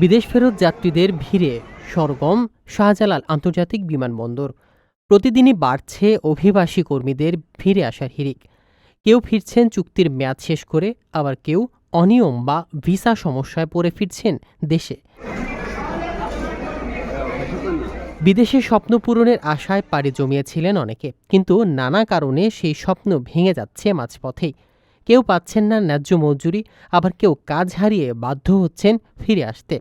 বিদেশ ফেরত যাত্রীদের ভিড়ে সরগম, শাহজালাল আন্তর্জাতিক বিমানবন্দর। প্রতিদিনই বাড়ছে অভিবাসী কর্মীদের ফিরে আসার হিড়িক। কেউ ফিরছেন, চুক্তির মেয়াদ শেষ করে আবার কেউ অনিয়ম বা ভিসা সমস্যায় পড়ে ফিরছেন দেশে। বিদেশে স্বপ্ন পূরণের আশায় পাড়ি জমিয়েছিলেন অনেকে, কিন্তু নানা কারণে সেই স্বপ্ন ভেঙে যাচ্ছে মাঝপথেই। কেউ পাচ্ছেন না ন্যায্য মজুরি, আবার কেউ কাজ হারিয়ে বাধ্য হচ্ছেন ফিরে আসতে।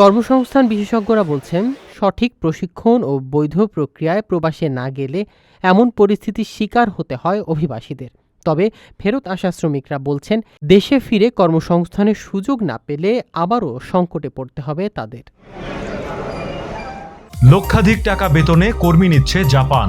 কর্মসংস্থান বিশেষজ্ঞরা বলছেন, সঠিক প্রশিক্ষণ ও বৈধ প্রক্রিয়ায় প্রবাসে না গেলে এমন পরিস্থিতির শিকার হতে হয় অভিবাসীদের। তবে ফেরত আসা শ্রমিকরা বলছেন, দেশে ফিরে কর্মসংস্থানের সুযোগ না পেলে আবারও সংকটে পড়তে হবে তাদের। লক্ষাধিক টাকা বেতনে কর্মী নিচ্ছে জাপান।